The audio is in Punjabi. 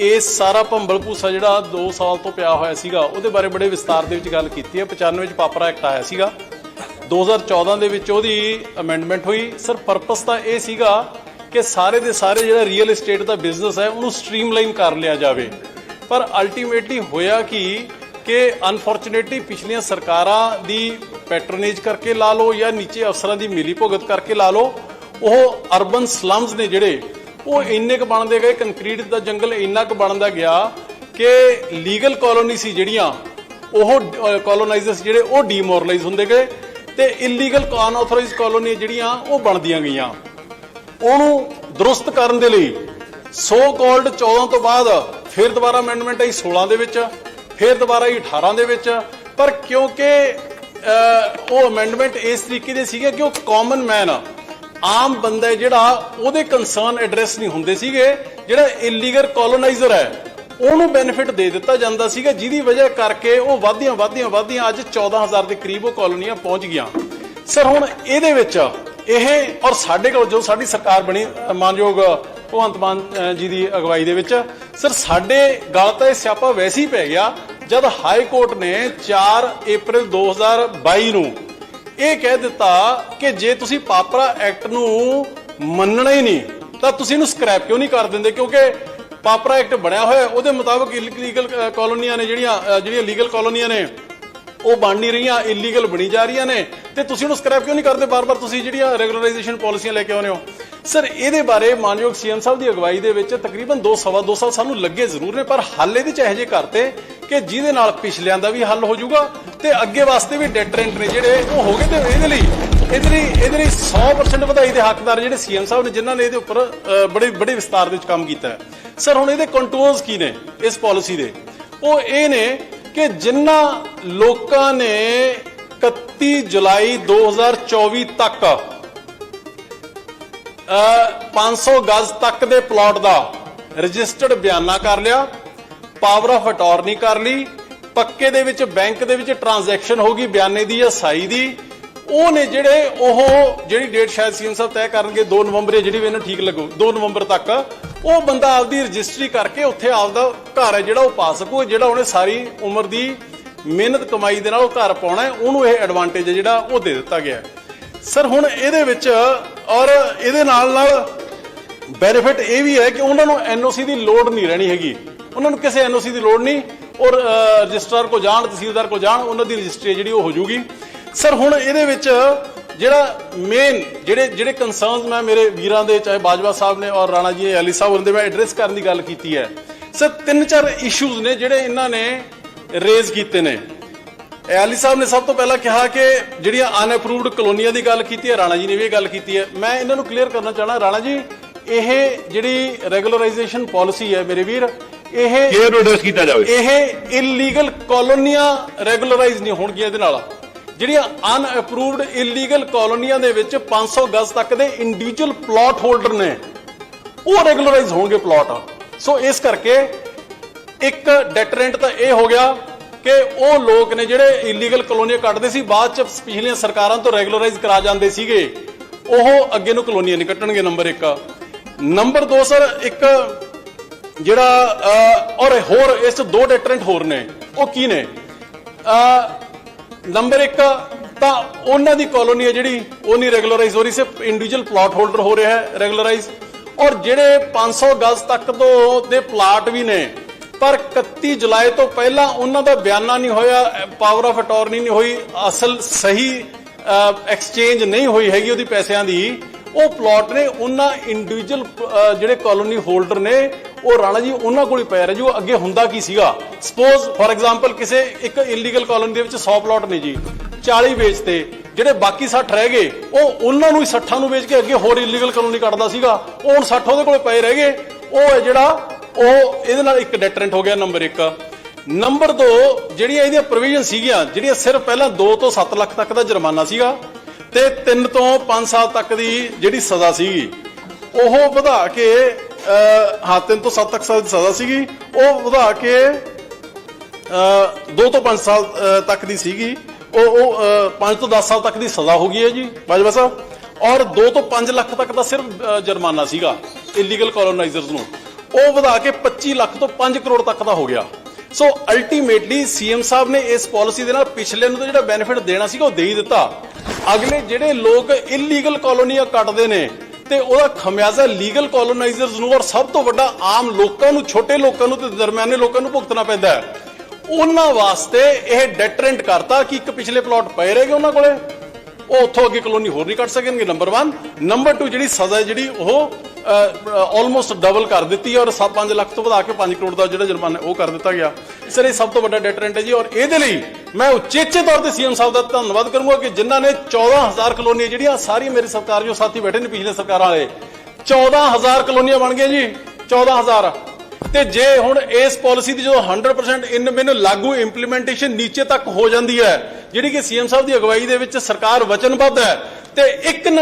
ਇਹ ਸਾਰਾ ਭੰਬਲ ਭੂਸਾ ਜਿਹੜਾ 2 ਸਾਲ ਤੋਂ ਪਿਆ ਹੋਇਆ ਸੀਗਾ, ਉਹਦੇ ਬਾਰੇ ਬੜੇ ਵਿਸਤਾਰ ਦੇ ਵਿੱਚ ਗੱਲ ਕੀਤੀ ਹੈ। 95 ਵਿੱਚ ਪਾਪਰਾ ਐਕਟ ਆਇਆ ਸੀਗਾ। 2014 ਦੇ ਵਿੱਚ ਉਹਦੀ ਅਮੈਂਡਮੈਂਟ ਹੋਈ। ਸਰ ਪਰਪਸ ਤਾਂ ਇਹ ਸੀਗਾ ਕਿ ਸਾਰੇ ਦੇ ਸਾਰੇ ਜਿਹੜਾ ਰੀਅਲ ਏਸਟੇਟ ਦਾ ਬਿਜ਼ਨਸ ਹੈ, ਉਹਨੂੰ ਸਟ੍ਰੀਮਲਾਈਨ ਕਰ ਲਿਆ ਜਾਵੇ। ਪਰ ਅਲਟੀਮੇਟਲੀ ਹੋਇਆ ਕਿ ਕਿ ਅਨਫੋਰਚੂਨੇਟਲੀ ਪਿਛਲੀਆਂ ਸਰਕਾਰਾਂ ਦੀ ਪੈਟਰਨੇਜ ਕਰਕੇ ਲਾ ਲਓ ਜਾਂ ਨੀਚੇ ਅਫਸਰਾਂ ਦੀ ਮਿਲੀ ਭੁਗਤ ਕਰਕੇ ਲਾ ਲਓ, ਉਹ ਅਰਬਨ ਸਲਮਸ ਨੇ ਜਿਹੜੇ ਉਹ ਇੰਨੇ ਕ ਬਣਦੇ ਗਏ ਕੰਕਰੀਟ ਦਾ ਜੰਗਲ ਇੰਨਾ ਕ ਬਣਦਾ ਗਿਆ ਕਿ ਲੀਗਲ ਕਾਲੋਨੀ ਸੀ ਜਿਹੜੀਆਂ, ਉਹ ਕਾਲੋਨਾਈਜ਼ਰਸ ਜਿਹੜੇ, ਉਹ ਡੀਮੋਰਲਾਈਜ਼ ਹੁੰਦੇ ਗਏ ਤੇ ਇਲੀਗਲ ਅਨਆਥੋਰਾਈਜ਼ਡ ਕਾਲੋਨੀ ਜਿਹੜੀਆਂ, ਉਹ ਬਣਦੀਆਂ ਗਈਆਂ। ਉਹਨੂੰ ਦਰੁਸਤ ਕਰਨ ਦੇ ਲਈ ਸੋ ਕਾਲਡ 14 ਤੋਂ ਬਾਅਦ ਫਿਰ ਦੁਬਾਰਾ ਅਮੈਂਡਮੈਂਟ ਆਈ 16 ਦੇ ਵਿੱਚ, ਫਿਰ ਦੁਬਾਰਾ ਆਈ 18 ਦੇ ਵਿੱਚ, ਪਰ ਕਿਉਂਕਿ ਉਹ ਅਮੈਂਡਮੈਂਟ ਇਸ ਤਰੀਕੇ ਦੇ ਸੀਗੇ ਕਿ ਉਹ ਕਾਮਨ ਮੈਨ ਆਮ ਬੰਦਾ ਜਿਹੜਾ ਉਹਦੇ ਕੰਸਰਨ ਐਡਰੈਸ ਨਹੀਂ ਹੁੰਦੇ ਸੀਗੇ, ਜਿਹੜਾ ਇਲੀਗਲ ਕਾਲੋਨਾਈਜ਼ਰ ਹੈ, ਉਹਨੂੰ ਬੈਨੀਫਿਟ ਦੇ ਦਿੱਤਾ ਜਾਂਦਾ ਸੀਗਾ, ਜਿਹਦੀ ਵਜ੍ਹਾ ਕਰਕੇ ਉਹ ਵਾਧੀਆਂ ਵਾਧੀਆਂ ਵਾਧੀਆਂ ਅੱਜ 14000 ਦੇ ਕਰੀਬ ਉਹ ਕਾਲੋਨੀਆਂ ਪਹੁੰਚ ਗਈਆਂ। ਸਰ ਹੁਣ ਇਹਦੇ ਵਿੱਚ ਇਹ ਔਰ ਸਾਡੇ ਕੋਲ ਜੋ ਸਾਡੀ ਸਰਕਾਰ ਬਣੀ, ਮਾਨਯੋਗ ਭਗਵੰਤ ਮਾਨ ਜੀ ਦੀ ਅਗਵਾਈ ਦੇ ਵਿੱਚ ਸਰ ਸਾਡੇ ਗੱਲ ਤਾਂ ਇਹ ਸਿਆਪਾ ਵੈਸੇ ਹੀ ਪੈ ਗਿਆ ਜਦ ਹਾਈ ਕੋਰਟ ਨੇ 4 April 2022 ਨੂੰ ਇਹ ਕਹਿ ਦਿੱਤਾ ਕਿ ਜੇ ਤੁਸੀਂ ਪਾਪਰਾ ਐਕਟ ਨੂੰ ਮੰਨਣਾ ਹੀ ਨਹੀਂ, ਤਾਂ ਤੁਸੀਂ ਇਹਨੂੰ ਸਕ੍ਰੈਪ ਕਿਉਂ ਨਹੀਂ ਕਰ ਦਿੰਦੇ? ਕਿਉਂਕਿ ਪਾਪਰਾ ਐਕਟ ਬਣਿਆ ਹੋਇਆ, ਉਹਦੇ ਮੁਤਾਬਕ ਇਲੀਗਲ ਕਾਲੋਨੀਆਂ ਨੇ ਜਿਹੜੀਆਂ ਜਿਹੜੀਆਂ ਲੀਗਲ ਕਾਲੋਨੀਆਂ ਨੇ, ਉਹ ਬਣ ਨਹੀਂ ਰਹੀਆਂ, ਇਲੀਗਲ ਬਣੀ ਜਾ ਰਹੀਆਂ ਨੇ। ਤੇ ਤੁਸੀਂ ਉਹਨੂੰ ਸਕ੍ਰੈਪ ਕਿਉਂ ਨਹੀਂ ਕਰਦੇ? ਬਾਰ-ਬਾਰ ਤੁਸੀਂ ਜਿਹੜੀਆਂ ਰੈਗੂਲਰਾਈਜੇਸ਼ਨ ਪਾਲਿਸੀਆਂ ਲੈ ਕੇ ਆਉਂਦੇ ਹੋ ਸਰ, ਇਹਦੇ ਬਾਰੇ ਮਾਨਯੋਗ ਸੀਐਮ ਸਾਹਿਬ ਦੀ ਅਗਵਾਈ ਦੇ ਵਿੱਚ ਤਕਰੀਬਨ 2 ਸਵਾ 2 ਸਾਲ ਸਾਨੂੰ ਲੱਗੇ ਜ਼ਰੂਰ ਨੇ, ਪਰ ਹੱਲ ਇਹਦੇ ਚ ਇਹੋ ਜਿਹੇ ਕਰਤੇ ਕਿ ਜਿਹਦੇ ਨਾਲ ਪਿਛਲਿਆਂ ਦਾ ਵੀ ਹੱਲ ਹੋ ਜਾਊਗਾ ਤੇ ਅੱਗੇ ਵਾਸਤੇ ਵੀ ਡੈਟਰੈਂਟ ਨੇ ਜਿਹੜੇ, ਉਹ ਹੋ ਗਏ ਤੇ ਇਹਦੇ ਲਈ ਇਹਦੇ ਲਈ ਇਹਦੇ ਲਈ 100% ਵਧਾਈ ਦੇ ਹੱਕਦਾਰ ਜਿਹੜੇ ਸੀਐਮ ਸਾਹਿਬ ਨੇ, ਜਿਨ੍ਹਾਂ ਨੇ ਇਹਦੇ ਉੱਪਰ ਬੜੇ ਬੜੇ ਵਿਸਤਾਰ ਦੇ ਵਿੱਚ ਕੰਮ ਕੀਤਾ ਸਰ, ਹੁਣ ਇਹਦੇ ਕੰਟਰੋਲਸ ਕੀ ਨੇ ਇਸ ਪਾਲਿਸੀ ਦੇ? ਉਹ ਇਹ ਨੇ ਕਿ ਜਿਨ੍ਹਾਂ ਲੋਕਾਂ ਨੇ 31 ਜੁਲਾਈ 2024 ਤੱਕ 500 ਗਜ਼ ਤੱਕ ਦੇ ਪਲਾਟ ਦਾ ਰਜਿਸਟਰਡ ਬਿਆਨਾ ਕਰ ਲਿਆ ਪਾਵਰ ਆਫ ਅਟਾਰਨੀ ਕਰ ਲਈ, ਪੱਕੇ ਦੇ ਵਿੱਚ ਬੈਂਕ ਦੇ ਵਿੱਚ ਟ੍ਰਾਂਜੈਕਸ਼ਨ ਹੋ ਗਈ, ਬਿਆਨੇ ਦੀ ਜਾਂ ਸਾਈ ਦੀ। ਉਹ ਨੇ ਜਿਹੜੇ ਉਹ ਜਿਹੜੀ ਡੇਟ ਸ਼ਾਇਦ ਸੀਐਮ ਸਾਹਿਬ ਤੈਅ ਕਰਨਗੇ 2 ਨਵੰਬਰ ਜਾਂ ਜਿਹੜੀ ਵੀ ਇਹਨਾਂ ਠੀਕ ਲੱਗੂ 2 ਨਵੰਬਰ ਤੱਕ। ਉਹ ਬੰਦਾ ਆਪਦੀ ਰਜਿਸਟਰੀ ਕਰਕੇ ਉੱਥੇ ਆਪਦਾ ਘਰ ਹੈ, ਜਿਹੜਾ ਉਹ ਪਾ ਸਕੂ, ਜਿਹੜਾ ਉਹਨੇ ਸਾਰੀ ਉਮਰ ਦੀ ਮਿਹਨਤ ਕਮਾਈ ਦੇ ਨਾਲ ਉਹ ਘਰ ਪਾਉਣਾ ਉਹਨੂੰ ਇਹ ਐਡਵਾਂਟੇਜ ਹੈ ਜਿਹੜਾ ਉਹ ਦੇ ਦਿੱਤਾ ਗਿਆ ਸਰ, ਹੁਣ ਇਹਦੇ ਵਿੱਚ ਔਰ ਇਹਦੇ ਨਾਲ ਨਾਲ ਬੈਨੀਫਿਟ ਇਹ ਵੀ ਹੈ ਕਿ ਉਹਨਾਂ ਨੂੰ ਐਨਓਸੀ ਦੀ ਲੋੜ ਨਹੀਂ ਰਹਿਣੀ ਹੈਗੀ। ਉਹਨਾਂ ਨੂੰ ਕਿਸੇ ਐਨਓਸੀ ਦੀ ਲੋੜ ਨਹੀਂ। ਔਰ ਰਜਿਸਟਰਾਰ ਕੋ ਜਾਣ, ਤਹਿਸੀਲਦਾਰ ਕੋ ਜਾਣ, ਉਹਨਾਂ ਦੀ ਰਜਿਸਟਰੀ ਜਿਹੜੀ ਉਹ ਹੋ ਜੂਗੀ ਸਰ, ਹੁਣ ਇਹਦੇ ਵਿੱਚ ਜਿਹੜਾ ਮੇਨ ਜਿਹੜੇ ਜਿਹੜੇ ਕਨਸਰਨਸ ਮੈਂ ਮੇਰੇ ਵੀਰਾਂ ਦੇ, ਚਾਹੇ ਬਾਜਵਾ ਸਾਹਿਬ ਨੇ ਔਰ ਰਾਣਾ ਜੀ, ਅਲੀ ਸਾਹਿਬ ਉਹਨਾਂ ਦੇ ਮੈਂ ਐਡਰੈਸ ਕਰਨ ਦੀ ਗੱਲ ਕੀਤੀ ਹੈ। ਸਰ, ਤਿੰਨ ਚਾਰ ਇਸ਼ੂਜ਼ ਨੇ ਜਿਹੜੇ ਇਹਨਾਂ ਨੇ ਰੇਜ਼ ਕੀਤੇ ਨੇ। ਅਲੀ ਸਾਹਿਬ ਨੇ ਸਭ ਤੋਂ ਪਹਿਲਾਂ ਕਿਹਾ ਕਿ ਜਿਹੜੀਆਂ ਅਨਅਪਰੂਵਡ ਕਲੋਨੀਆਂ ਦੀ ਗੱਲ ਕੀਤੀ ਹੈ ਰਾਣਾ ਜੀ ਨੇ ਵੀ ਇਹ ਗੱਲ ਕੀਤੀ ਹੈ। ਮੈਂ ਇਹਨਾਂ ਨੂੰ ਕਲੀਅਰ ਕਰਨਾ ਚਾਹਣਾ ਰਾਣਾ ਜੀ ਇਹ ਜਿਹੜੀ ਰੈਗੂਲਰਾਈਜੇਸ਼ਨ ਪਾਲਿਸੀ ਹੈ ਮੇਰੇ ਵੀਰ ਇਹ ਇਹ ਨੂੰ ਐਡਰੈਸ ਕੀਤਾ ਜਾਵੇ। ਇਹ ਇਲੀਗਲ ਕਾਲੋਨੀਆਂ ਰੈਗੂਲਰਾਈਜ਼ ਨਹੀਂ ਹੋਣਗੀਆਂ ਇਹਦੇ ਨਾਲ। ਜਿਹੜੀਆਂ ਅਨਅਪਰੂਵਡ ਇਲੀਗਲ ਕਾਲੋਨੀਆਂ ਦੇ ਵਿੱਚ 500 ਗਜ਼ ਤੱਕ ਦੇ ਇੰਡੀਵਿਜੂਅਲ ਪਲਾਟ ਹੋਲਡਰ ਨੇ ਉਹ ਰੈਗੂਲਰਾਈਜ਼ ਹੋਣਗੇ ਪਲਾਟ ਸੋ ਇਸ ਕਰਕੇ ਇੱਕ ਡੈਟਰੈਂਟ ਤਾਂ ਇਹ ਹੋ ਗਿਆ ਕਿ ਉਹ ਲੋਕ ਨੇ ਜਿਹੜੇ ਇਲੀਗਲ ਕਲੋਨੀਆਂ ਕੱਟਦੇ ਸੀ, ਬਾਅਦ ਚ ਪਿਛਲੀਆਂ ਸਰਕਾਰਾਂ ਤੋਂ ਰੈਗੂਲਰਾਈਜ਼ ਕਰਾ ਜਾਂਦੇ ਸੀਗੇ। ਉਹ ਅੱਗੇ ਨੂੰ ਕਲੋਨੀਆਂ ਨਹੀਂ ਕੱਟਣਗੇ ਨੰਬਰ 1 ਨੰਬਰ 2 ਸਰ ਇੱਕ ਜਿਹੜਾ ਔਰ ਹੋਰ ਇਸ 'ਚ ਦੋ ਡੈਟਰੈਂਟ ਹੋਰ ਨੇ। ਉਹ ਕੀ ਨੇ? ਨੰਬਰ 1 ਤਾਂ ਉਹਨਾਂ ਦੀ ਕਲੋਨੀ ਹੈ ਜਿਹੜੀ, ਉਹ ਨਹੀਂ ਰੈਗੂਲਰਾਈਜ਼ ਹੋ ਰਹੀ, ਸਿਰਫ ਇੰਡੀਵਿਜੂਅਲ ਪਲਾਟ ਹੋਲਡਰ ਹੋ ਰਿਹਾ ਹੈ ਰੈਗੂਲਰਾਈਜ਼ ਔਰ ਜਿਹੜੇ 500 ਗਜ਼ ਤੱਕ ਤੋਂ ਦੇ ਪਲਾਟ ਵੀ ਨੇ ਪਰ 31 ਜੁਲਾਈ ਤੋਂ ਪਹਿਲਾਂ ਉਹਨਾਂ ਦਾ ਬਿਆਨਾ ਨਹੀਂ ਹੋਇਆ ਪਾਵਰ ਆਫ ਅਟਾਰਨੀ ਨਹੀਂ ਹੋਈ, ਅਸਲ ਸਹੀ ਐਕਸਚੇਂਜ ਨਹੀਂ ਹੋਈ ਹੈਗੀ ਉਹਦੀ ਪੈਸਿਆਂ ਦੀ। ਉਹ ਪਲਾਟ ਨੇ ਉਹਨਾਂ ਇੰਡੀਵਿਜੂਅਲ ਜਿਹੜੇ ਕਾਲੋਨੀ ਹੋਲਡਰ ਨੇ, ਉਹ ਰਾਣਾ ਜੀ ਉਹਨਾਂ ਕੋਲ ਹੀ ਪੈ ਰਿਹਾ ਜੀ, ਉਹ ਅੱਗੇ ਹੁੰਦਾ ਕੀ ਸੀਗਾ? ਸਪੋਜ਼ ਫੋਰ ਐਗਜ਼ਾਮਪਲ ਕਿਸੇ ਇੱਕ ਇਲੀਗਲ ਕਾਲੋਨੀ ਦੇ ਵਿੱਚ 100 ਪਲਾਟ ਨੇ ਜੀ 40 ਵੇਚਤੇ ਜਿਹੜੇ ਬਾਕੀ 60 ਰਹਿ ਗਏ, ਉਹ ਉਹਨਾਂ ਨੂੰ ਹੀ 60 ਨੂੰ ਵੇਚ ਕੇ ਅੱਗੇ ਹੋਰ ਇਲੀਗਲ ਕਾਲੋਨੀ ਕੱਢਦਾ ਸੀਗਾ। ਉਹ ਹੁਣ 60 ਉਹਦੇ ਕੋਲ ਪਏ ਰਹਿ ਗਏ। ਉਹ ਹੈ ਜਿਹੜਾ ਉਹ ਇਹਦੇ ਨਾਲ ਇੱਕ ਡੈਟਰੈਂਟ ਹੋ ਗਿਆ ਨੰਬਰ 1 ਨੰਬਰ 2 ਜਿਹੜੀਆਂ ਇਹਦੀਆਂ ਪ੍ਰੋਵੀਜ਼ਨ ਸੀਗੀਆਂ, ਜਿਹੜੀਆਂ ਸਿਰਫ ਪਹਿਲਾਂ 2 ਤੋਂ 7 ਲੱਖ ਤੱਕ ਦਾ ਜੁਰਮਾਨਾ ਸੀਗਾ ਤੇ 3 ਤੋਂ 5 ਸਾਲ ਤੱਕ ਦੀ ਜਿਹੜੀ ਸਜ਼ਾ ਸੀਗੀ, ਉਹ ਵਧਾ ਕੇ ਹਾਂ 3 ਤੋਂ 7 ਤੱਕ ਸਾਲ ਦੀ ਸਜ਼ਾ ਸੀਗੀ, ਉਹ ਵਧਾ ਕੇ 2 ਤੋਂ 5 ਸਾਲ ਤੱਕ ਦੀ ਸੀਗੀ। ਉਹ ਉਹ 5 ਤੋਂ 10 ਸਾਲ ਤੱਕ ਦੀ ਸਜ਼ਾ ਹੋ ਗਈ ਹੈ ਜੀ, ਬਾਜਵਾ ਸਾਹਿਬ। ਔਰ 2 ਤੋਂ 5 ਲੱਖ ਤੱਕ ਦਾ ਸਿਰਫ ਜੁਰਮਾਨਾ ਸੀਗਾ ਇਲੀਗਲ ਕਲੋਨਾਈਜ਼ਰਸ ਨੂੰ। ਉਹ ਵਧਾ ਕੇ 25 ਲੱਖ ਤੋਂ 5 ਕਰੋੜ ਤੱਕ ਦਾ ਹੋ ਗਿਆ। ਸੋ ਅਲਟੀਮੇਟਲੀ ਸੀਐਮ ਸਾਹਿਬ ਨੇ ਇਸ ਪਾਲਿਸੀ ਦੇ ਨਾਲ ਪਿਛਲੇ ਨੂੰ ਤਾਂ ਜਿਹੜਾ ਬੈਨੀਫਿਟ ਦੇਣਾ ਸੀਗਾ, ਉਹ ਦੇ ਹੀ ਦਿੱਤਾ। ਅਗਲੇ ਜਿਹੜੇ ਲੋਕ ਇਲੀਗਲ ਕਾਲੋਨੀਆਂ ਕੱਟਦੇ ਨੇ, ਤੇ ਉਹਦਾ ਖਮਿਆਜ਼ਾ ਲੀਗਲ ਕਾਲੋਨਾਈਜ਼ਰਸ ਨੂੰ ਔਰ ਸਭ ਤੋਂ ਵੱਡਾ ਆਮ ਲੋਕਾਂ ਨੂੰ, ਛੋਟੇ ਲੋਕਾਂ ਨੂੰ ਤੇ ਦਰਮਿਆਨੇ ਲੋਕਾਂ ਨੂੰ ਭੁਗਤਣਾ ਪੈਂਦਾ ਹੈ। ਉਹਨਾਂ ਵਾਸਤੇ ਇਹ ਡੈਟਰੈਂਟ ਕਰਤਾ ਕਿ ਇੱਕ ਪਿਛਲੇ ਪਲਾਟ ਪਏ ਰਹੇਗੇ ਉਹਨਾਂ ਕੋਲੇ। ਉਹ ਉੱਥੋਂ ਅੱਗੇ ਕਲੋਨੀ ਹੋਰ ਨਹੀਂ ਕੱਟ ਸਕਣਗੇ ਨੰਬਰ 1 ਨੰਬਰ 2 ਜਿਹੜੀ ਸਜ਼ਾ ਜਿਹੜੀ, ਉਹ ਆਲਮੋਸਟ ਡਬਲ ਕਰ ਦਿੱਤੀ ਔਰ ਔਰ 5 ਲੱਖ ਤੋਂ ਵਧਾ ਕੇ 5 ਕਰੋੜ ਦਾ ਜਿਹੜਾ ਜੁਰਮਾਨਾ ਉਹ ਕਰ ਦਿੱਤਾ ਗਿਆ। ਸਰ ਇਹ ਸਭ ਤੋਂ ਵੱਡਾ ਡੈਟਰੈਂਟ ਹੈ ਜੀ ਔਰ ਇਹਦੇ ਲਈ ਮੈਂ ਉਚੇਚੇ ਤੌਰ ਤੇ ਸੀਐਮ ਸਾਹਿਬ ਦਾ ਧੰਨਵਾਦ ਕਰੂੰਗਾ ਕਿ ਜਿਨ੍ਹਾਂ ਨੇ 14000 ਕਲੋਨੀਆਂ ਜਿਹੜੀਆਂ ਸਾਰੀਆਂ ਮੇਰੇ ਸਰਕਾਰ ਜੋ ਸਾਥੀ ਬੈਠੇ ਨੇ ਪਿਛਲੇ ਸਰਕਾਰਾਂ ਵਾਲੇ 14000 ਕਲੋਨੀਆਂ ਬਣ ਗਈਆਂ ਜੀ 14000 ਤੇ ਜੇ ਹੁਣ ਇਸ ਪਾਲਿਸੀ ਦੀ ਜਦੋਂ 100% ਇਨ ਮੈਨੂੰ ਲਾਗੂ ਇੰਪਲੀਮੈਂਟੇਸ਼ਨ ਨੀਚੇ ਤੱਕ ਹੋ ਜਾਂਦੀ ਹੈ, ਜਿਹੜੀ ਕਿ ਸੀਐਮ ਸਾਹਿਬ ਦੀ ਅਗਵਾਈ ਦੇ ਵਿੱਚ ਸਰਕਾਰ ਵਚਨਬੱਧ ਹੈ, ਤੇ ਇੱਕ ਨਵੀਂ